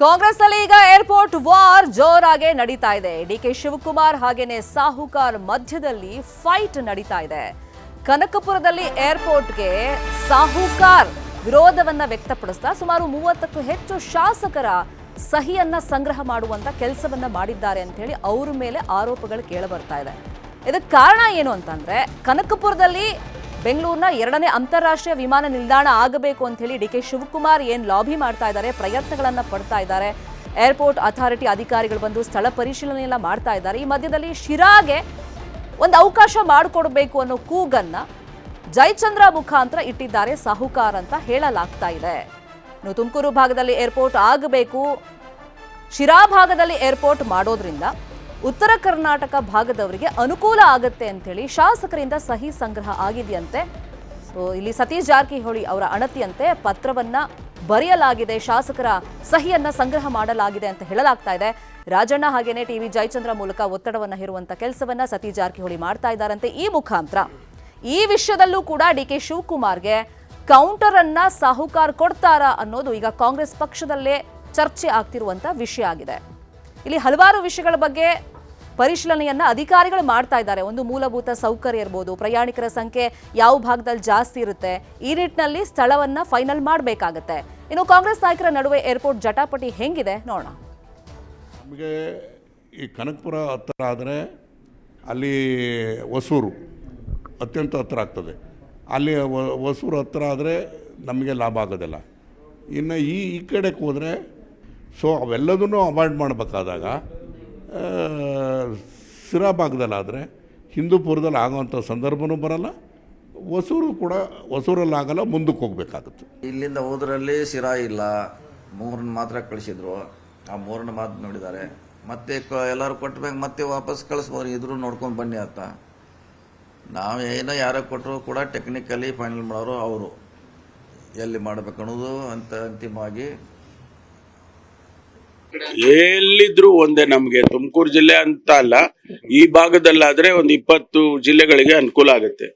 ಕಾಂಗ್ರೆಸ್ನಲ್ಲಿ ಈಗ airport war ಜೋರಾಗೆ ನಡೀತಾ ಇದೆ. ಡಿ ಕೆ ಶಿವಕುಮಾರ್ ಹಾಗೇನೆ ಸಾಹುಕಾರ್ ಮಧ್ಯದಲ್ಲಿ ಫೈಟ್ ನಡೀತಾ ಇದೆ. ಕನಕಪುರದಲ್ಲಿ ಏರ್ಪೋರ್ಟ್ಗೆ ಸಾಹುಕಾರ್ ವಿರೋಧವನ್ನ ವ್ಯಕ್ತಪಡಿಸ್ತಾ ಸುಮಾರು ಮೂವತ್ತಕ್ಕೂ ಹೆಚ್ಚು ಶಾಸಕರ ಸಹಿಯನ್ನ ಸಂಗ್ರಹ ಮಾಡುವಂತ ಕೆಲಸವನ್ನ ಮಾಡಿದ್ದಾರೆ ಅಂತ ಹೇಳಿ ಅವ್ರ ಮೇಲೆ ಆರೋಪಗಳು ಕೇಳಬರ್ತಾ ಇದೆ. ಇದಕ್ಕೆ ಕಾರಣ ಏನು ಅಂತಂದ್ರೆ ಕನಕಪುರದಲ್ಲಿ ಬೆಂಗಳೂರಿನ ಎರಡನೇ ಅಂತಾರಾಷ್ಟ್ರೀಯ ವಿಮಾನ ನಿಲ್ದಾಣ ಆಗಬೇಕು ಅಂತ ಹೇಳಿ ಡಿ ಕೆ ಶಿವಕುಮಾರ್ ಏನ್ ಲಾಬಿ ಮಾಡ್ತಾ ಇದ್ದಾರೆ, ಪ್ರಯತ್ನಗಳನ್ನ ಪಡ್ತಾ ಇದ್ದಾರೆ. ಏರ್ಪೋರ್ಟ್ ಅಥಾರಿಟಿ ಅಧಿಕಾರಿಗಳು ಬಂದು ಸ್ಥಳ ಪರಿಶೀಲನೆ ಎಲ್ಲ ಮಾಡ್ತಾ ಇದ್ದಾರೆ. ಈ ಮಧ್ಯದಲ್ಲಿ ಶಿರಾಗೆ ಒಂದು ಅವಕಾಶ ಮಾಡಿಕೊಡ್ಬೇಕು ಅನ್ನೋ ಕೂಗನ್ನ ಜಯಚಂದ್ರ ಮುಖಾಂತರ ಇಟ್ಟಿದ್ದಾರೆ. ಸಾಹುಕಾರ್ ಅಂತ ಹೇಳಲಾಗ್ತಾ ಇದೆ. ಇನ್ನು ತುಮಕೂರು ಭಾಗದಲ್ಲಿ ಏರ್ಪೋರ್ಟ್ ಆಗಬೇಕು. ಶಿರಾ ಭಾಗದಲ್ಲಿ ಏರ್ಪೋರ್ಟ್ ಮಾಡೋದ್ರಿಂದ ಉತ್ತರ ಕರ್ನಾಟಕ ಭಾಗದವರಿಗೆ ಅನುಕೂಲ ಆಗುತ್ತೆ ಅಂತೇಳಿ ಶಾಸಕರಿಂದ ಸಹಿ ಸಂಗ್ರಹ ಆಗಿದೆಯಂತೆ. ಸೊ ಇಲ್ಲಿ ಸತೀಶ್ ಜಾರಕಿಹೊಳಿ ಅವರ ಅಣತಿಯಂತೆ ಪತ್ರವನ್ನ ಬರೆಯಲಾಗಿದೆ, ಶಾಸಕರ ಸಹಿಯನ್ನ ಸಂಗ್ರಹ ಮಾಡಲಾಗಿದೆ ಅಂತ ಹೇಳಲಾಗ್ತಾ ಇದೆ. ರಾಜಣ್ಣ ಹಾಗೇನೆ ಟಿ ವಿ ಜಯಚಂದ್ರ ಮೂಲಕ ಒತ್ತಡವನ್ನ ಹೇರುವಂತ ಕೆಲಸವನ್ನ ಸತೀಶ್ ಜಾರಕಿಹೊಳಿ ಮಾಡ್ತಾ ಇದ್ದಾರಂತೆ ಈ ಮುಖಾಂತರ. ಈ ವಿಷಯದಲ್ಲೂ ಕೂಡ ಡಿ ಕೆ ಶಿವಕುಮಾರ್ಗೆ ಕೌಂಟರ್ ಅನ್ನ ಸಾಹುಕಾರ್ ಕೊಡ್ತಾರಾ ಅನ್ನೋದು ಈಗ ಕಾಂಗ್ರೆಸ್ ಪಕ್ಷದಲ್ಲೇ ಚರ್ಚೆ ಆಗ್ತಿರುವಂತ ವಿಷಯ ಆಗಿದೆ. ಇಲ್ಲಿ ಹಲವಾರು ವಿಷಯಗಳ ಬಗ್ಗೆ ಪರಿಶೀಲನೆಯನ್ನ ಅಧಿಕಾರಿಗಳು ಮಾಡ್ತಾ ಇದ್ದಾರೆ. ಒಂದು ಮೂಲಭೂತ ಸೌಕರ್ಯ ಇರ್ಬೋದು, ಪ್ರಯಾಣಿಕರ ಸಂಖ್ಯೆ ಯಾವ ಭಾಗದಲ್ಲಿ ಜಾಸ್ತಿ ಇರುತ್ತೆ, ಈ ನಿಟ್ಟಿನಲ್ಲಿ ಸ್ಥಳವನ್ನ ಫೈನಲ್ ಮಾಡಬೇಕಾಗತ್ತೆ. ಇನ್ನು ಕಾಂಗ್ರೆಸ್ ನಾಯಕರ ನಡುವೆ ಏರ್ಪೋರ್ಟ್ ಜಟಾಪಟಿ ಹೆಂಗಿದೆ ನೋಡೋಣ. ನಮಗೆ ಈ ಕನಕಪುರ ಹತ್ತಿರ ಆದರೆ ಅಲ್ಲಿ ಹೊಸೂರು ಅತ್ಯಂತ ಹತ್ತಿರ ಆಗ್ತದೆ. ಅಲ್ಲಿ ಹೊಸೂರು ಹತ್ತಿರ ಆದರೆ ನಮಗೆ ಲಾಭ ಆಗೋದಿಲ್ಲ. ಇನ್ನು ಈ ಈ ಕಡೆಗೆ ಹೋದರೆ ಸೊ ಅವೆಲ್ಲದನ್ನು ಅವಾಯ್ಡ್ ಮಾಡಬೇಕಾದಾಗ ಸಿರಾ ಭಾಗದಲ್ಲಾದರೆ ಹಿಂದೂಪುರದಲ್ಲಿ ಆಗೋವಂಥ ಸಂದರ್ಭನೂ ಬರಲ್ಲ, ಹೊಸೂರು ಕೂಡ, ಹೊಸೂರಲ್ಲಾಗಲ್ಲ, ಮುಂದಕ್ಕೆ ಹೋಗ್ಬೇಕಾಗುತ್ತೆ. ಇಲ್ಲಿಂದ ಹೋದ್ರಲ್ಲಿ ಸಿರಾ ಇಲ್ಲ, ಮೂರನ್ನ ಮಾತ್ರ ಕಳಿಸಿದ್ರು. ಆ ಮೂರನ್ನ ಮಾತು ನೋಡಿದ್ದಾರೆ. ಮತ್ತೆ ಎಲ್ಲರೂ ಕೊಟ್ಟ ಮ್ಯಾಗ ಮತ್ತೆ ವಾಪಸ್ ಕಳಿಸ್ಬೋದು, ಇದ್ರು ನೋಡ್ಕೊಂಡು ಬನ್ನಿ ಅಂತ. ನಾವು ಏನೋ ಯಾರೋ ಕೊಟ್ಟರು ಕೂಡ ಟೆಕ್ನಿಕಲಿ ಫೈನಲ್ ಮಾಡೋರು ಅವರು. ಎಲ್ಲಿ ಮಾಡ್ಬೇಕು ಅನ್ನೋದು ಅಂತ ಅಂತಿಮವಾಗಿ ಎಲ್ಲಿದ್ರು ಒಂದೇ ನಮಗೆ. ತುಮಕೂರು ಜಿಲ್ಲೆ ಅಂತ ಅಲ್ಲ ಈ ಭಾಗದಲ್ಲಾದ್ರೆ ಒಂದು ಇಪ್ಪತ್ತು ಜಿಲ್ಲೆಗಳಿಗೆ ಅನುಕೂಲ ಆಗುತ್ತೆ.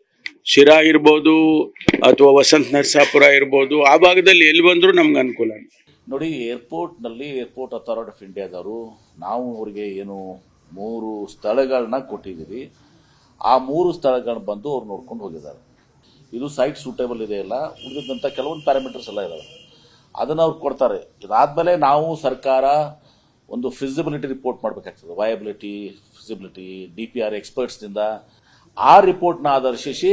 ಶಿರಾ ಇರ್ಬೋದು ಅಥವಾ ವಸಂತ ನರಸಾಪುರ ಇರ್ಬೋದು ಆ ಭಾಗದಲ್ಲಿ ಎಲ್ಲಿ ಬಂದರೂ ನಮ್ಗೆ ಅನುಕೂಲ ನೋಡಿ ಏರ್ಪೋರ್ಟ್ನಲ್ಲಿ ಏರ್ಪೋರ್ಟ್ ಅಥಾರಿಟಿ ಆಫ್ ಇಂಡಿಯಾದವರು ನಾವು ಅವರಿಗೆ ಏನು ಮೂರು ಸ್ಥಳಗಳನ್ನ ಕೊಟ್ಟಿದ್ದೀವಿ. ಆ ಮೂರು ಸ್ಥಳಗಳನ್ನ ಬಂದು ಅವ್ರು ನೋಡ್ಕೊಂಡು ಹೋಗಿದ್ದಾರೆ. ಇದು ಸೈಟ್ ಸೂಟೇಬಲ್ ಇದೆ ಅಲ್ಲ ಉಳಿದಂಥ ಕೆಲವೊಂದು ಪ್ಯಾರಾಮೀಟರ್ಸ್ ಎಲ್ಲ ಇದಾವೆ. ಅದನ್ನು ಅವ್ರು ಕೊಡ್ತಾರೆ. ಇದಾದ್ಮೇಲೆ ನಾವು ಸರ್ಕಾರ ಒಂದು ಫಿಸಿಬಿಲಿಟಿ ರಿಪೋರ್ಟ್ ಮಾಡಬೇಕಾಗ್ತದೆ. Viability feasibility D P R ಎಕ್ಸ್ಪರ್ಟ್ಸ್ನಿಂದ ಆ ರಿಪೋರ್ಟ್ನ ಆಧರಿಸಿ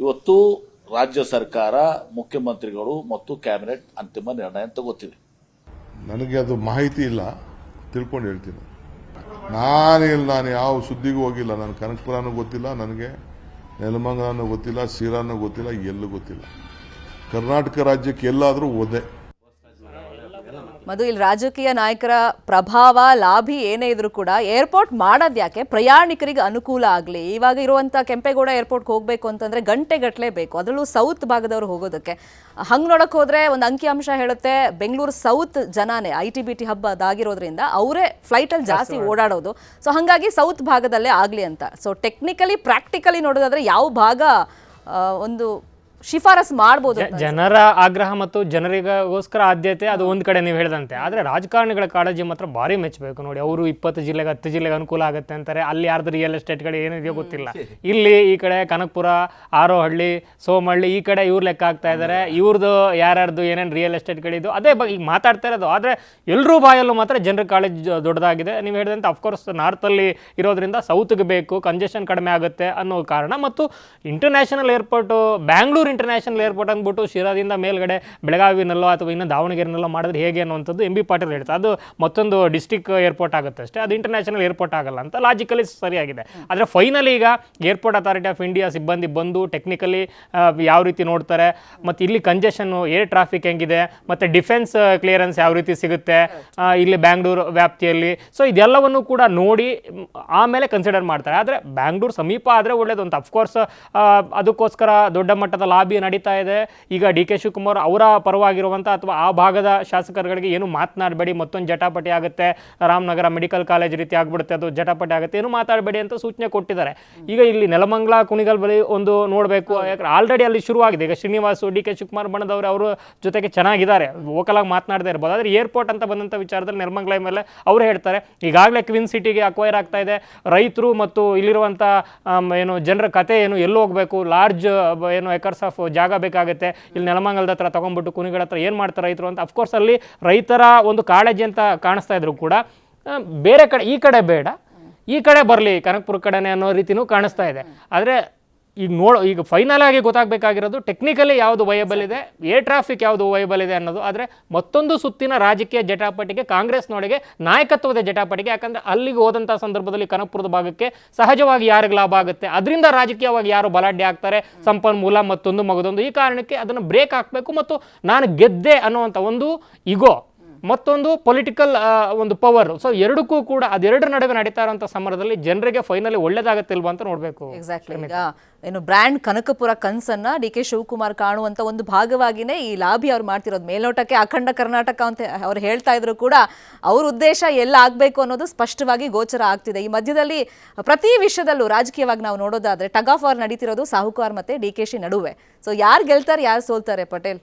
ಇವತ್ತು ರಾಜ್ಯ ಸರ್ಕಾರ, ಮುಖ್ಯಮಂತ್ರಿಗಳು ಮತ್ತು ಕ್ಯಾಬಿನೆಟ್ ಅಂತಿಮ ನಿರ್ಣಯ ತಗೋತೀವಿ. ನನಗೆ ಅದು ಮಾಹಿತಿ ಇಲ್ಲ. ತಿಳ್ಕೊಂಡು ಹೇಳ್ತೀನಿ. ನಾನಿಲ್ಲ ನಾನು ಯಾವ ಸುದ್ದಿಗೂ ಹೋಗಿಲ್ಲ. ನನ್ನ ಕನಕಪುರನೂ ಗೊತ್ತಿಲ್ಲ. ನನಗೆ ನೆಲಮಂಗಲನೂ ಗೊತ್ತಿಲ್ಲ. ಸೀರಾನೂ ಗೊತ್ತಿಲ್ಲ. ಎಲ್ಲೂ ಗೊತ್ತಿಲ್ಲ. ಕರ್ನಾಟಕ ರಾಜ್ಯಕ್ಕೆ ಎಲ್ಲಾದರೂ ಓದೆ ಮಧು ಇಲ್ಲಿ ರಾಜಕೀಯ ನಾಯಕರ ಪ್ರಭಾವ ಲಾಭಿ ಏನೇ ಇದ್ರೂ ಕೂಡ ಏರ್ಪೋರ್ಟ್ ಮಾಡೋದು ಯಾಕೆ? ಪ್ರಯಾಣಿಕರಿಗೆ ಅನುಕೂಲ ಆಗಲಿ. ಇವಾಗ ಇರುವಂಥ ಕೆಂಪೇಗೌಡ ಏರ್ಪೋರ್ಟ್ಗೆ ಹೋಗಬೇಕು ಅಂತಂದರೆ ಗಂಟೆ ಗಟ್ಟಲೆ ಬೇಕು. ಅದರಲ್ಲೂ ಸೌತ್ ಭಾಗದವ್ರು ಹೋಗೋದಕ್ಕೆ. ಹಂಗೆ ನೋಡೋಕೆ ಹೋದರೆ ಒಂದು ಅಂಕಿಅಂಶ ಹೇಳುತ್ತೆ ಬೆಂಗಳೂರು ಸೌತ್ ಜನನೇ I T B T hub ಅದಾಗಿರೋದ್ರಿಂದ ಅವರೇ ಫ್ಲೈಟಲ್ಲಿ ಜಾಸ್ತಿ ಓಡಾಡೋದು. ಸೊ ಹಾಗಾಗಿ ಸೌತ್ ಭಾಗದಲ್ಲೇ ಆಗಲಿ ಅಂತ. ಸೊ ಟೆಕ್ನಿಕಲಿ ಪ್ರಾಕ್ಟಿಕಲಿ ನೋಡೋದಾದ್ರೆ ಯಾವ ಭಾಗ ಒಂದು ಶಿಫಾರಸ್ ಮಾಡಬಹುದು ಜನರ ಆಗ್ರಹ ಮತ್ತು ಜನರಿಗೋಸ್ಕರ ಆದ್ಯತೆ ಅದು ಒಂದ್ ಕಡೆ ನೀವು ಹೇಳಿದಂತೆ. ಆದ್ರೆ ರಾಜಕಾರಣಿಗಳ ಕಾಳಜಿ ಮಾತ್ರ ಭಾರಿ ಮೆಚ್ಚಬೇಕು ನೋಡಿ. ಅವರು ಇಪ್ಪತ್ತು ಜಿಲ್ಲೆಗೆ ಹತ್ತು ಜಿಲ್ಲೆಗೆ ಅನುಕೂಲ ಆಗುತ್ತೆ ಅಂತಾರೆ. ಅಲ್ಲಿ ಯಾರ್ದು ರಿಯಲ್ ಎಸ್ಟೇಟ್ಗಳು ಏನಿದೆಯೋ ಗೊತ್ತಿಲ್ಲ. ಇಲ್ಲಿ ಈ ಕಡೆ ಕನಕಪುರ ಆರೋಹಳ್ಳಿ ಸೋಮಹಳ್ಳಿ ಈ ಕಡೆ ಇವ್ರು ಲೆಕ್ಕ ಆಗ್ತಾ ಇದ್ದಾರೆ ಇವ್ರದ್ದು ಯಾರ್ಯಾರ್ದು ಏನೇನು ರಿಯಲ್ ಎಸ್ಟೇಟ್ಗಳಿದ್ದು ಅದೇ ಈಗ ಮಾತಾಡ್ತಾ ಇರೋದು. ಆದ್ರೆ ಎಲ್ಲರೂ ಬಾಯಲ್ಲೂ ಮಾತ್ರ ಜನರ ಕಾಳಜಿ ದೊಡ್ಡದಾಗಿದೆ. ನೀವು ಹೇಳಿದಂತೆ ಅಫ್ಕೋರ್ಸ್ ನಾರ್ತಲ್ಲಿ ಇರೋದ್ರಿಂದ ಸೌತ್ಗೆ ಬೇಕು ಕಂಜೆಷನ್ ಕಡಿಮೆ ಆಗುತ್ತೆ ಅನ್ನೋ ಕಾರಣ. ಮತ್ತು international airport Bangalore international airport ಅಂದ್ಬಿಟ್ಟು ಶಿರಾದಿಂದ ಮೇಲ್ಗಡೆ ಬೆಳಗಾವಿನಲ್ಲೋ ಅಥವಾ ಇನ್ನು ದಾವಣಗೆರೆನಲ್ಲೋ ಮಾಡಿದ್ರೆ ಹೇಗೆ ಅನ್ನುವಂಥದ್ದು ಎಂ ಬಿ ಪಾಟೀಲ್ ಹೇಳ್ತಾರೆ ಅದು ಮತ್ತೊಂದು ಡಿಸ್ಟಿಕ್ ಏರ್ಪೋರ್ಟ್ ಆಗುತ್ತೆ ಅಷ್ಟೇ. ಅದು ಇಂಟರ್ನ್ಯಾಷನಲ್ ಏರ್ಪೋರ್ಟ್ ಆಗಲ್ಲ ಅಂತ ಲಾಜಿಕಲಿ ಸರಿಯಾಗಿದೆ. ಆದರೆ ಫೈನಲಿ ಈಗ ಏರ್ಪೋರ್ಟ್ ಅಥಾರಿಟಿ ಆಫ್ ಇಂಡಿಯಾ ಸಿಬ್ಬಂದಿ ಬಂದು ಟೆಕ್ನಿಕಲಿ ಯಾವ ರೀತಿ ನೋಡ್ತಾರೆ, ಮತ್ತು ಇಲ್ಲಿ ಕಂಜೆಷನ್ನು ಏರ್ ಟ್ರಾಫಿಕ್ ಹೆಂಗಿದೆ, ಮತ್ತು ಡಿಫೆನ್ಸ್ ಕ್ಲಿಯರೆನ್ಸ್ ಯಾವ ರೀತಿ ಸಿಗುತ್ತೆ ಇಲ್ಲಿ ಬ್ಯಾಂಗ್ಳೂರು ವ್ಯಾಪ್ತಿಯಲ್ಲಿ. ಸೊ ಇದೆಲ್ಲವನ್ನು ಕೂಡ ನೋಡಿ, ಆಮೇಲೆ ಕನ್ಸಿಡರ್ ಮಾಡ್ತಾರೆ. ಆದರೆ ಬ್ಯಾಂಗ್ಳೂರು ಸಮೀಪ ಆದರೆ ಒಳ್ಳೇದು ಅಂತ ಅಫ್ಕೋರ್ಸ್ ಅದಕ್ಕೋಸ್ಕರ ದೊಡ್ಡ ಮಟ್ಟದ ಲಾಬಿ ನಡೀತಾ ಇದೆ. ಈಗ ಡಿ ಕೆ ಶಿವಕುಮಾರ್ ಅವರ ಪರವಾಗಿರುವಂಥ ಅಥವಾ ಆ ಭಾಗದ ಶಾಸಕರುಗಳಿಗೆ ಏನು ಮಾತನಾಡಬೇಡಿ ಮತ್ತೊಂದು ಜಟಾಪಟಿ ಆಗುತ್ತೆ. ರಾಮನಗರ ಮೆಡಿಕಲ್ ಕಾಲೇಜ್ ರೀತಿ ಆಗ್ಬಿಡುತ್ತೆ ಅದು ಜಟಾಪಟಿ ಆಗುತ್ತೆ. ಏನು ಮಾತಾಡಬೇಡಿ ಅಂತ ಸೂಚನೆ ಕೊಟ್ಟಿದ್ದಾರೆ. ಈಗ ಇಲ್ಲಿ ನೆಲಮಂಗ್ಲ ಕುಣಿಗಲ್ ಬಳಿ ಒಂದು ನೋಡಬೇಕು. ಯಾಕಂದ್ರೆ ಆಲ್ರೆಡಿ ಅಲ್ಲಿ ಶುರುವಾಗಿದೆ. ಈಗ ಶ್ರೀನಿವಾಸ್ ಡಿ ಕೆ ಶಿವಕುಮಾರ್ ಬಣ್ಣದವರು ಅವರು ಜೊತೆಗೆ ಚೆನ್ನಾಗಿದ್ದಾರೆ. ವೋಕಲಾಗಿ ಮಾತನಾಡದೇ ಇರ್ಬೋದು. ಆದರೆ ಏರ್ಪೋರ್ಟ್ ಅಂತ ಬಂದಂಥ ವಿಚಾರದಲ್ಲಿ ನೆಲಮಂಗಲ ಮೇಲೆ ಅವರು ಹೇಳ್ತಾರೆ ಈಗಾಗಲೇ ಕ್ವಿನ್ ಸಿಟಿಗೆ ಅಕ್ವೈರ್ ಆಗ್ತಾ ಇದೆ. ರೈತರು ಮತ್ತು ಇಲ್ಲಿರುವಂಥ ಏನು ಜನರ ಕತೆ ಏನು ಎಲ್ಲಿ ಹೋಗಬೇಕು? ಲಾರ್ಜ್ ಏನು ಎಕರ್ಸ್ ಆಫ್ ಜಾಗ ಬೇಕಾಗುತ್ತೆ. ಇಲ್ಲಿ ನೆಲಮಂಗಲದ ಹತ್ರ ತಗೊಂಡ್ಬಿಟ್ಟು ಕುಣಿಗಳ ಹತ್ರ ಏನು ಮಾಡ್ತಾರೆ ರೈತರು ಅಂತ ಅಫ್ಕೋರ್ಸ್ ಅಲ್ಲಿ ರೈತರ ಒಂದು ಕಾಳಜಿ ಅಂತ ಕಾಣಿಸ್ತಾ ಇದ್ರು ಕೂಡ ಬೇರೆ ಕಡೆ, ಈ ಕಡೆ ಬೇಡ. ಈ ಕಡೆ ಬರಲಿ, ಕನಕಪುರ ಕಡೆನೇ ಅನ್ನೋ ರೀತಿನೂ ಕಾಣಿಸ್ತಾ ಇದೆ. ಆದರೆ ಈಗ ನೋಡು ಈಗ ಫೈನಲ್ ಆಗಿ ಗೊತ್ತಾಗಬೇಕಾಗಿರೋದು ಟೆಕ್ನಿಕಲಿ ಯಾವುದು ವಯಬಲ್ ಇದೆ ಏರ್ ಟ್ರಾಫಿಕ್ ಯಾವುದು ವಯಬಲ್ ಇದೆ ಅನ್ನೋದು. ಆದರೆ ಮತ್ತೊಂದು ಸುತ್ತಿನ ರಾಜಕೀಯ ಜಟಾಪಟಿಗೆ ಕಾಂಗ್ರೆಸ್ನೊಳಗೆ ನಾಯಕತ್ವದ ಜಟಾಪಟಿಗೆ ಯಾಕಂದರೆ ಅಲ್ಲಿಗೆ ಹೋದಂಥ ಸಂದರ್ಭದಲ್ಲಿ ಕನಕಪುರದ ಭಾಗಕ್ಕೆ ಸಹಜವಾಗಿ ಯಾರಿಗೆ ಲಾಭ ಆಗುತ್ತೆ? ಅದರಿಂದ ರಾಜಕೀಯವಾಗಿ ಯಾರು ಬಲಾಢ್ಯ ಆಗ್ತಾರೆ? ಸಂಪನ್ಮೂಲ ಮತ್ತೊಂದು ಮಗದೊಂದು. ಈ ಕಾರಣಕ್ಕೆ ಅದನ್ನು ಬ್ರೇಕ್ ಹಾಕಬೇಕು ಮತ್ತು ನಾನು ಗೆದ್ದೆ ಅನ್ನುವಂಥ ಒಂದು ಇಗೋ ಮತ್ತೊಂದು ಪೊಲಿಟಿಕಲ್ ಒಂದು ಪವರ್ ಸೊ ಎರಡಕ್ಕೂ ಕೂಡ ಅದೆರಡರ ನಡುವೆ ನಡೀತಾ ಇರುವಂತಹ ಸಮರದಲ್ಲಿ ಜನರಿಗೆ ಫೈನಲಿ ಒಳ್ಳೇದಾಗತ್ತಿಲ್ವಾ ಅಂತ ನೋಡಬೇಕು ಎಕ್ಸಾಕ್ಟ್ಲಿ ಏನು ಬ್ರ್ಯಾಂಡ್ ಕನಕಪುರ ಕನ್ಸನ್ನ ಡಿ ಕೆ ಶಿವಕುಮಾರ್ ಕಾಣುವಂತ ಒಂದು ಭಾಗವಾಗಿನೇ ಈ ಲಾಬಿ ಅವ್ರು ಮಾಡ್ತಿರೋದು. ಮೇಲ್ನೋಟಕ್ಕೆ ಅಖಂಡ ಕರ್ನಾಟಕ ಅಂತ ಅವ್ರು ಹೇಳ್ತಾ ಇದ್ರು ಕೂಡ ಅವ್ರ ಉದ್ದೇಶ ಎಲ್ಲ ಆಗ್ಬೇಕು ಅನ್ನೋದು ಸ್ಪಷ್ಟವಾಗಿ ಗೋಚರ ಆಗ್ತಿದೆ. ಈ ಮಧ್ಯದಲ್ಲಿ ಪ್ರತಿ ವಿಷಯದಲ್ಲೂ ರಾಜಕೀಯವಾಗಿ ನಾವು ನೋಡೋದಾದ್ರೆ ಟಗ್ ಆಫ್ ವಾರ್ ನಡೀತಿರೋದು ಸಾಹುಕಾರ್ ಮತ್ತೆ ಡಿ ಕೆ ಶಿ ನಡುವೆ. ಸೊ ಯಾರು ಗೆಲ್ತಾರೆ ಯಾರು ಸೋಲ್ತಾರೆ ಪಟೇಲ್?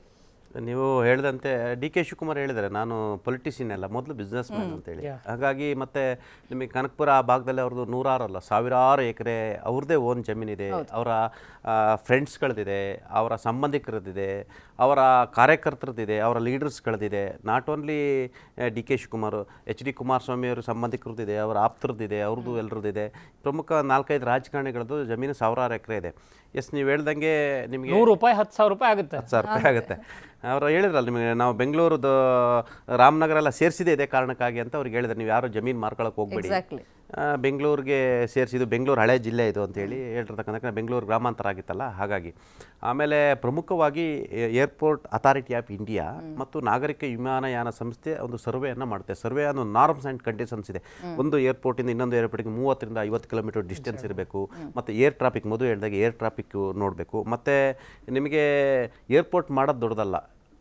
ನೀವು ಹೇಳಿದಂತೆ ಡಿ ಕೆ ಶಿವಕುಮಾರ್ ಹೇಳಿದರೆ ನಾನು ಪೊಲಿಟಿಷಿಯನ್ ಅಲ್ಲ ಮೊದಲು ಬಿಸ್ನೆಸ್ ಮ್ಯಾನ್ ಅಂತೇಳಿ. ಹಾಗಾಗಿ ಮತ್ತೆ ನಿಮಗೆ ಕನಕಪುರ ಆ ಭಾಗದಲ್ಲಿ ಅವ್ರದ್ದು ನೂರಾರು ಅಲ್ಲ ಸಾವಿರಾರು ಎಕರೆ ಅವ್ರದ್ದೇ ಓನ್ ಜಮೀನಿದೆ. ಅವರ ಫ್ರೆಂಡ್ಸ್ಗಳದಿದೆ ಅವರ ಸಂಬಂಧಿಕರದಿದೆ ಅವರ ಕಾರ್ಯಕರ್ತರದ್ದಿದೆ ಅವರ ಲೀಡರ್ಸ್ಗಳದ್ದಿದೆ. Not only D K Shivakumar H D Kumaraswamy ಅವರು ಸಂಬಂಧಿಕರದ್ದಿದೆ ಅವರ ಆಪ್ತರದ್ದಿದೆ ಅವ್ರದ್ದು ಎಲ್ಲರದ್ದಿದೆ ಪ್ರಮುಖ ನಾಲ್ಕೈದು ರಾಜಕಾರಣಿಗಳದ್ದು ಜಮೀನು ಸಾವಿರಾರು ಎಕರೆ ಇದೆ. ಎಸ್ ನೀವು ಹೇಳ್ದಂಗೆ ನಿಮಗೆ ನೂರು ರೂಪಾಯಿ ಹತ್ತು ಸಾವಿರ ರೂಪಾಯಿ ಆಗುತ್ತೆ. ಹತ್ತು ಸಾವಿರ ರೂಪಾಯಿ ಆಗುತ್ತೆ. ಅವರು ಹೇಳಿದ್ರಲ್ಲ ನಿಮಗೆ ನಾವು ಬೆಂಗಳೂರದ್ದು ರಾಮನಗರ ಎಲ್ಲ ಸೇರಿಸಿದೆ ಇದೇ ಕಾರಣಕ್ಕಾಗಿ ಅಂತ ಅವ್ರಿಗೆ ಹೇಳಿದ್ರೆ. ನೀವು ಯಾರು ಜಮೀನು ಮಾರ್ಕೊಳಕ್ಕೆ ಹೋಗ್ಬೇಡಿ. ಬೆಂಗಳೂರಿಗೆ ಸೇರಿಸಿದ್ದು ಬೆಂಗಳೂರು ಹಳೆ ಜಿಲ್ಲೆ ಇದು ಅಂತೇಳಿ ಹೇಳಿರ್ತಕ್ಕಂಥ ಯಾಕಂದ್ರೆ ಬೆಂಗಳೂರು ಗ್ರಾಮಾಂತರ ಆಗಿತ್ತಲ್ಲ ಹಾಗಾಗಿ. ಆಮೇಲೆ ಪ್ರಮುಖವಾಗಿ ಏರ್ಪೋರ್ಟ್ ಅಥಾರಿಟಿ ಆಫ್ ಇಂಡಿಯಾ ಮತ್ತು ನಾಗರಿಕ ವಿಮಾನಯಾನ ಸಂಸ್ಥೆ ಒಂದು ಸರ್ವೆಯನ್ನು ಮಾಡುತ್ತೆ. ಸರ್ವೆ ಅನ್ನೋ ನಾರ್ಮ್ಸ್ ಆ್ಯಂಡ್ ಕಂಡೀಷನ್ಸ್ ಇದೆ. ಒಂದು ಏರ್ಪೋರ್ಟಿಂದ ಇನ್ನೊಂದು ಏರ್ಪೋರ್ಟಿಗೆ ಮೂವತ್ತರಿಂದ ಐವತ್ತು ಕಿಲೋಮೀಟರ್ ಡಿಸ್ಟೆನ್ಸ್ ಇರಬೇಕು. ಮತ್ತು ಏರ್ ಟ್ರಾಫಿಕ್ ಮೊದಲು ಹೇಳಿದಾಗ ಏರ್ ಟ್ರಾಫಿಕ್ ನೋಡಬೇಕು. ಮತ್ತು ನಿಮಗೆ ಏರ್ಪೋರ್ಟ್ ಮಾಡೋದು ದೊಡ್ಡದಲ್ಲ.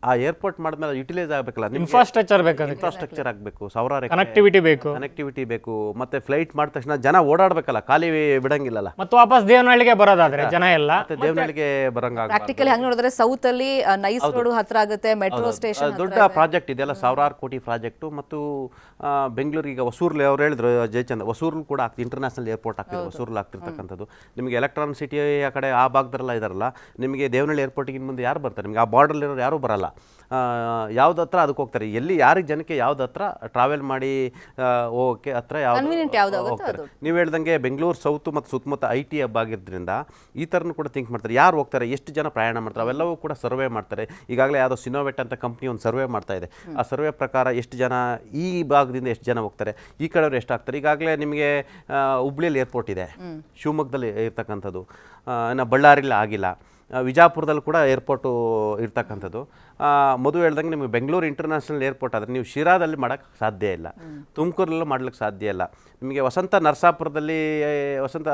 ಆ ಏರ್ಪೋರ್ಟ್ ಮಾಡಿದ್ಮೇಲೆ ಯುಟಿಲೈಸ್ ಆಗಬೇಕಲ್ಲ? ಇನ್ಫ್ರಾಸ್ಟ್ರಕ್ಚರ್ ಬೇಕು ಅದಕ್ಕೆ. ಇನ್ಫ್ರಾಸ್ಟ್ರಕ್ಚರ್ ಆಗಬೇಕು. ಸಾವಿರಾರು ಕನೆಕ್ಟಿವಿಟಿ ಬೇಕು. ಕನೆಕ್ಟಿವಿಟಿ ಬೇಕು. ಮತ್ತೆ ಫ್ಲೈಟ್ ಮಾಡಿದ ತಕ್ಷಣ ಜನ ಓಡಾಡಬೇಕಲ್ಲ ಖಾಲಿ ಬಿಡಂಗಿಲ್ಲಲ್ಲ? ಮತ್ತು ವಾಪಸ್ ದೇವನಹಳ್ಳಿಗೆ ಬರೋದಾದ್ರೆ ಜನ ಎಲ್ಲ. ಮತ್ತೆ ದೇವನಹಳ್ಳಿಗೆ ಬರಂಗ ಪ್ರಾಕ್ಟಿಕಲಿ ಹಂಗೆ ನೋಡಿದ್ರೆ ಸೌತ್ ಅಲ್ಲಿ ನೈಸ್ ರೋಡ್ ಹತ್ರ ಆಗುತ್ತೆ ಮೆಟ್ರೋ ಸ್ಟೇಷನ್ ದೊಡ್ಡ ಪ್ರಾಜೆಕ್ಟ್ ಇದೆಲ್ಲ ಸಾವಿರಾರು ಕೋಟಿ ಪ್ರಾಜೆಕ್ಟು ಮತ್ತು ಬೆಂಗಳೂರಿಗೆ ಈಗ ಹೊಸೂರ್ಲಿ ಅವ್ರು ಹೇಳಿದ್ರು ಜಯಚಂದ್ರ. ಹೊಸೂರ್ಲು ಕೂಡ ಆಗ್ತದೆ ಇಂಟರ್ನ್ಯಾಷನಲ್ ಏರ್ಪೋರ್ಟ್ ಆಗ್ತಿದೆ ಹೊಸೂರ್ಲು ಆಗ್ತಿರ್ತಕ್ಕಂಥದ್ದು. ನಿಮಗೆ ಎಲೆಕ್ಟ್ರಾನಿಕ್ ಸಿಟಿ ಆ ಕಡೆ ಆ ಭಾಗದಲ್ಲ ಇದಾರಲ್ಲ ನಿಮಗೆ ದೇವನಹಳ್ಳಿ ಏರ್ಪೋರ್ಟಿಗೆ ಮುಂದೆ ಯಾರು ಬರ್ತಾರೆ? ನಿಮಗೆ ಆ ಬಾರ್ಡರ್ ಇರೋರು ಯಾರು ಬರಲ್ಲ? ಯಾವ್ದು ಹತ್ರ ಅದಕ್ಕೆ ಹೋಗ್ತಾರೆ. ಎಲ್ಲಿ ಯಾರಿಗೆ ಜನಕ್ಕೆ ಯಾವ್ದು ಹತ್ರ ಟ್ರಾವೆಲ್ ಮಾಡಿ ಹೋಗೋಕ್ಕೆ ಹತ್ರ ಯಾವ್ದು ಹೋಗ್ತಾರೆ. ನೀವು ಹೇಳ್ದಂಗೆ ಬೆಂಗಳೂರು ಸೌತ್ ಮತ್ತು ಸುತ್ತಮುತ್ತ ಐ ಟಿ ಹಬ್ ಆಗಿದ್ದರಿಂದ ಈ ಥರನೂ ಕೂಡ ಥಿಂಕ್ ಮಾಡ್ತಾರೆ. ಯಾರು ಹೋಗ್ತಾರೆ ಎಷ್ಟು ಜನ ಪ್ರಯಾಣ ಮಾಡ್ತಾರೆ ಅವೆಲ್ಲವೂ ಕೂಡ ಸರ್ವೆ ಮಾಡ್ತಾರೆ. ಈಗಾಗಲೇ ಯಾವುದೋ ಸಿನೋವೆಟ್ ಅಂತ ಕಂಪ್ನಿ ಒಂದು ಸರ್ವೆ ಮಾಡ್ತಾ ಇದೆ. ಆ ಸರ್ವೆ ಪ್ರಕಾರ ಎಷ್ಟು ಜನ ಈ ಭಾಗದಿಂದ ಎಷ್ಟು ಜನ ಹೋಗ್ತಾರೆ ಈ ಕಡೆಯವ್ರು ಎಷ್ಟು ಆಗ್ತಾರೆ. ಈಗಾಗಲೇ ನಿಮಗೆ ಹುಬ್ಳಿಯಲ್ಲಿ ಏರ್ಪೋರ್ಟ್ ಇದೆ. ಶಿವಮೊಗ್ಗದಲ್ಲಿ ಇರ್ತಕ್ಕಂಥದ್ದು. ಇನ್ನು ಬಳ್ಳಾರಿಲಿ ಆಗಿಲ್ಲ. ವಿಜಾಪುರದಲ್ಲಿ ಕೂಡ ಏರ್ಪೋರ್ಟು ಇರ್ತಕ್ಕಂಥದ್ದು. ಮದುವೆ ಹೇಳ್ದಂಗೆ ನಿಮಗೆ ಬೆಂಗಳೂರು ಇಂಟರ್ನ್ಯಾಷನಲ್ ಏರ್ಪೋರ್ಟ್ ಆದರೆ ನೀವು ಶಿರಾದಲ್ಲಿ ಮಾಡೋಕ್ಕೆ ಸಾಧ್ಯ ಇಲ್ಲ. ತುಮಕೂರಲ್ಲೂ ಮಾಡ್ಲಿಕ್ಕೆ ಸಾಧ್ಯ ಇಲ್ಲ. ನಿಮಗೆ ವಸಂತ ನರಸಾಪುರದಲ್ಲಿ ವಸಂತ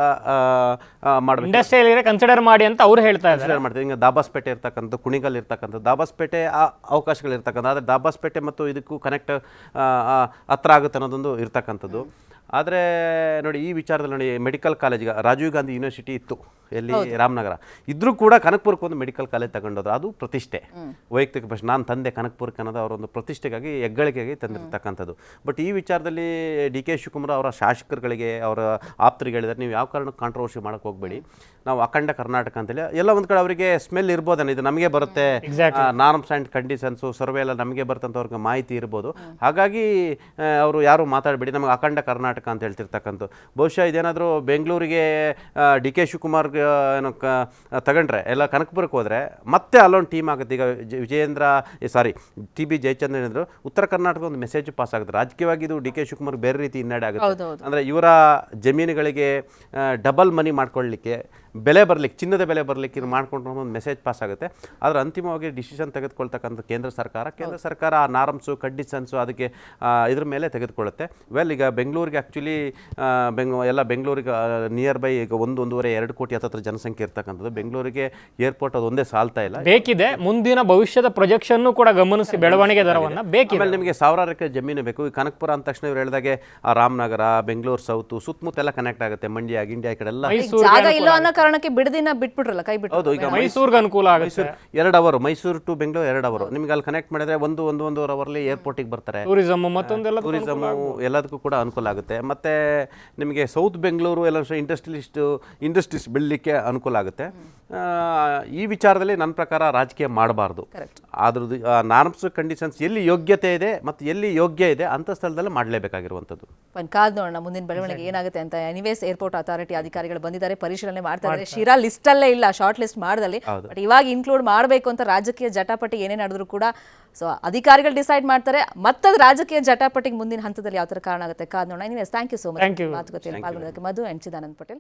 ಮಾಡಬೇಕು. ಇಂಡಸ್ಟ್ರಿಯಲ್ ಕನ್ಸಿಡರ್ ಮಾಡಿ ಅಂತ ಅವ್ರು ಹೇಳ್ತಾ ಇದ್ದಾರೆ. ಕನ್ಸಿಡರ್ ಮಾಡ್ತೀವಿ. ಹಿಂಗೆ ದಾಬಾಸ್ಪೇಟೆ ಇರ್ತಕ್ಕಂಥ ಕುಣಿಗಲ್ ಇರ್ತಕ್ಕಂಥ ದಾಬಾಸ್ಪೇಟೆ ಆ ಅವಕಾಶಗಳು ಇರ್ತಕ್ಕಂಥ ಆದರೆ ದಾಬಾಸ್ಪೇಟೆ ಮತ್ತು ಇದಕ್ಕೂ ಕನೆಕ್ಟ್ ಹತ್ರ ಆಗುತ್ತೆ ಅನ್ನೋದೊಂದು ಇರ್ತಕ್ಕಂಥದ್ದು. ಆದರೆ ನೋಡಿ ಈ ವಿಚಾರದಲ್ಲಿ ನೋಡಿ ಮೆಡಿಕಲ್ ಕಾಲೇಜ್ಗೆ ರಾಜೀವ್ ಗಾಂಧಿ ಯೂನಿವರ್ಸಿಟಿ ಇತ್ತು. ಎಲ್ಲಿ ರಾಮನಗರ. ಇದ್ರೂ ಕೂಡ ಕನಕಪುರಕ್ಕೆ ಒಂದು ಮೆಡಿಕಲ್ ಕಾಲೇಜ್ ತಗೊಂಡೋದ್ರು. ಅದು ಪ್ರತಿಷ್ಠೆ. ವೈಯಕ್ತಿಕ ಪ್ರಶ್ನೆ ನಾನು ತಂದೆ ಕನಕಪುರಕ್ಕೆ ಅನ್ನೋದು ಅವರೊಂದು ಪ್ರತಿಷ್ಠೆಗಾಗಿ ಹೆಗ್ಗಳಿಕೆಗಾಗಿ ತಂದಿರ್ತಕ್ಕಂಥದ್ದು. ಬಟ್ ಈ ವಿಚಾರದಲ್ಲಿ ಡಿ ಕೆ ಶಿವಕುಮಾರ್ ಅವರ ಶಾಸಕರುಗಳಿಗೆ ಅವರ ಆಪ್ತರಿಗೆ ಹೇಳಿದ್ರೆ ನೀವು ಯಾವ ಕಾರಣಕ್ಕೆ ಕಾಂಟ್ರವರ್ಸಿ ಮಾಡಕ್ಕೆ ಹೋಗಬೇಡಿ. ನಾವು ಅಖಂಡ ಕರ್ನಾಟಕ ಅಂತೇಳಿ ಎಲ್ಲ ಒಂದು ಕಡೆ ಅವರಿಗೆ ಸ್ಮೆಲ್ ಇರ್ಬೋದನ್ನ ಇದು ನಮಗೆ ಬರುತ್ತೆ. ನಾರ್ಮ್ಸ್ ಆ್ಯಂಡ್ ಕಂಡೀಷನ್ಸು ಸರ್ವೆ ಎಲ್ಲ ನಮಗೆ ಬರ್ತಂಥವ್ರಿಗೆ ಮಾಹಿತಿ ಇರ್ಬೋದು. ಹಾಗಾಗಿ ಅವರು ಯಾರು ಮಾತಾಡಬೇಡಿ ನಮಗೆ ಅಖಂಡ ಕರ್ನಾಟಕ ಅಂತ ಹೇಳ್ತಿರ್ತಕ್ಕಂಥ ಬಹುಶಃ ಇದೇನಾದರೂ ಬೆಂಗಳೂರಿಗೆ ಡಿ ಕೆ ಶಿವಕುಮಾರ್ ಏನೋ ಕ ತಗೊಂಡ್ರೆ ಎಲ್ಲ ಕನಕಪುರಕ್ಕೆ ಹೋದರೆ ಮತ್ತೆ ಅಲ್ಲೊಂದು ಟೀಮ್ ಆಗುತ್ತೆ. ಈಗ Vijayendra sorry T B Jayachandra ಏನಿದ್ರು ಉತ್ತರ ಕರ್ನಾಟಕ ಒಂದು ಮೆಸೇಜ್ ಪಾಸ್ ಆಗುತ್ತೆ. ರಾಜಕೀಯವಾಗಿ ಇದು ಡಿ ಕೆ ಶಿವಕುಮಾರ್ ಬೇರೆ ರೀತಿ ಹಿನ್ನಡೆ ಆಗುತ್ತೆ. ಅಂದರೆ ಇವರ ಜಮೀನುಗಳಿಗೆ ಡಬಲ್ ಮನಿ ಮಾಡ್ಕೊಳ್ಳಿಕ್ಕೆ ಬೆಲೆ ಬರಲಿಕ್ಕೆ ಚಿನ್ನದ ಬೆಲೆ ಬರಲಿಕ್ಕೆ ಇದು ಮಾಡ್ಕೊಂಡು ಒಂದು ಮೆಸೇಜ್ ಪಾಸ್ ಆಗುತ್ತೆ. ಆದರೆ ಅಂತಿಮವಾಗಿ ಡಿಸಿಷನ್ ತೆಗೆದುಕೊಳ್ತಕ್ಕಂಥ ಕೇಂದ್ರ ಸರ್ಕಾರ ಕೇಂದ್ರ ಸರ್ಕಾರ ಆ ನಾರಮ್ಸು ಕಂಡೀಷನ್ಸು ಅದಕ್ಕೆ ಇದ್ರ ಮೇಲೆ ತೆಗೆದುಕೊಳ್ಳುತ್ತೆ. ವೆಲ್ ಈಗ ಬೆಂಗಳೂರಿಗೆ ಆ್ಯಕ್ಚುಲಿ ಬೆಂಗ್ ಎಲ್ಲ ಬೆಂಗಳೂರಿಗೆ ನಿಯರ್ ಬೈ ಈಗ ಒಂದು ಒಂದೂವರೆ ಎರಡು ಕೋಟಿ ಹತ್ತತ್ರ ಜನಸಂಖ್ಯೆ ಇರ್ತಕ್ಕಂಥದ್ದು. ಬೆಂಗಳೂರಿಗೆ ಏರ್ಪೋರ್ಟ್ ಅದು ಒಂದೇ ಸಾಲ್ತಾ ಇಲ್ಲ. ಬೇಕಿದೆ. ಮುಂದಿನ ಭವಿಷ್ಯದ ಪ್ರೊಜೆಕ್ಷನ್ ಕೂಡ ಗಮನಿಸಿ ಬೆಳವಣಿಗೆ ದರವನ್ನು. ಬೇಕಿದೆ. ಆಮೇಲೆ ನಿಮಗೆ ಸಾವಿರಾರು ಎಕರೆ ಜಮೀನು ಬೇಕು. ಈ ಕನಕಪುರ ಅಂದ ತಕ್ಷಣ ಇವ್ರು ಹೇಳಿದಾಗೆ ರಾಮನಗರ ಬೆಂಗಳೂರು ಸೌತು ಸುತ್ತಮುತ್ತ ಎಲ್ಲ ಕನೆಕ್ಟ್ ಆಗುತ್ತೆ. ಮಂಡ್ಯ ಇಂಡಿಯಾ ಈ ಕಡೆ ಎಲ್ಲ. ಜಾಗ ಇಲ್ಲ ಅನ್ನೋ ಕಾರಣಕ್ಕೆ ಬಿಡದಿನ ಬಿಟ್ಬಿಟ್ರಲ್ಲ ಕೈ ಬಿಟ್ಟು ಹೌದು ಈಗ ಮೈಸೂರಿಗೆ ಅನುಕೂಲ ಆಗುತ್ತೆ. ಮೈಸೂರು ಎರಡು ಅವರು ಮೈಸೂರು ಟು ಬೆಂಗಳೂರು ಎರಡು ಅವರು. ನಿಮ್ಗೆ ಅಲ್ಲಿ ಕನೆಕ್ಟ್ ಮಾಡಿದ್ರೆ ಒಂದು ಒಂದು ಒಂದೂವರೆ ಅವರ್ಲಿ ಏರ್ಪೋರ್ಟಿಗೆ ಬರ್ತಾರೆ. ಟೂರಿಸಂ ಮತ್ತೊಂದೆಲ್ಲ ಟೂರಿಸಮ್ ಎಲ್ಲದಕ್ಕೂ ಕೂಡ ಅನುಕೂಲ ಆಗುತ್ತೆ. ಮತ್ತೆ ನಿಮಗೆ ಸೌತ್ ಬೆಂಗಳೂರು ಎಲ್ಲ ಇಂಡಸ್ಟ್ರಿಲಿಸ್ಟ್ ಇಂಡಸ್ಟ್ರೀಸ್ ಬೆಳಲಿಕ್ಕೆ ಅನುಕೂಲ ಆಗುತ್ತೆ. ಈ ವಿಚಾರದಲ್ಲಿ ನನ್ನ ಪ್ರಕಾರ ರಾಜಕೀಯ ಮಾಡಬಾರ್ದು. ಅದ್ರದ್ದು ನಾರ್ಮ್ಸ್ ಕಂಡೀಷನ್ಸ್ ಎಲ್ಲಿ ಯೋಗ್ಯತೆ ಇದೆ ಮತ್ತು ಎಲ್ಲಿ ಯೋಗ್ಯ ಇದೆ ಅಂಥ ಸ್ಥಳದಲ್ಲಿ ಮಾಡಲೇಬೇಕಾಗಿರುವಂಥದ್ದು. ಒಂದು ಕಾದ್ ನೋಡೋಣ ಮುಂದಿನ ಬೆಳವಣಿಗೆ ಏನಾಗುತ್ತೆ ಅಂತ. ಎನಿವೇಸ್ ಏರ್ಪೋರ್ಟ್ ಅಥಾರಿಟಿ ಅಧಿಕಾರಿಗಳು ಬಂದಿದ್ದಾರೆ ಪರಿಶೀಲನೆ ಮಾಡ್ತಾ ಇದ್ದಾರೆ ಶಿರಾ ಲಿಸ್ಟ್ ಅಲ್ಲೇ ಇಲ್ಲ ಶಾರ್ಟ್ ಲಿಸ್ಟ್ ಮಾಡದಲ್ಲಿ. ಬಟ್ ಇವಾಗ ಇನ್ಕ್ಲೂಡ್ ಮಾಡಬೇಕು ಅಂತ ರಾಜಕೀಯ ಜಟಾಪಟಿ ಏನೇ ನಡೆದ್ರು ಕೂಡ ಸೊ ಅಧಿಕಾರಿಗಳು ಡಿಸೈಡ್ ಮಾಡ್ತಾರೆ. ಮತ್ತದು ರಾಜಕೀಯ ಜಟಾಪಟಿಗೆ ಮುಂದಿನ ಹಂತದಲ್ಲಿ ಯಾವ ತರ ಕಾರಣ ಆಗುತ್ತೆ ಕಾದ್ ನೋಡೋಣ. Anyways thank you so much. ಮಾತುಕತೆಯಲ್ಲಿ ಪಾಲ್ಗೊಳ್ಳೋದಕ್ಕೆ ಮಧು ಅಂಡ್ ಚಿದಾನಂದ್ ಪಟೇಲ್.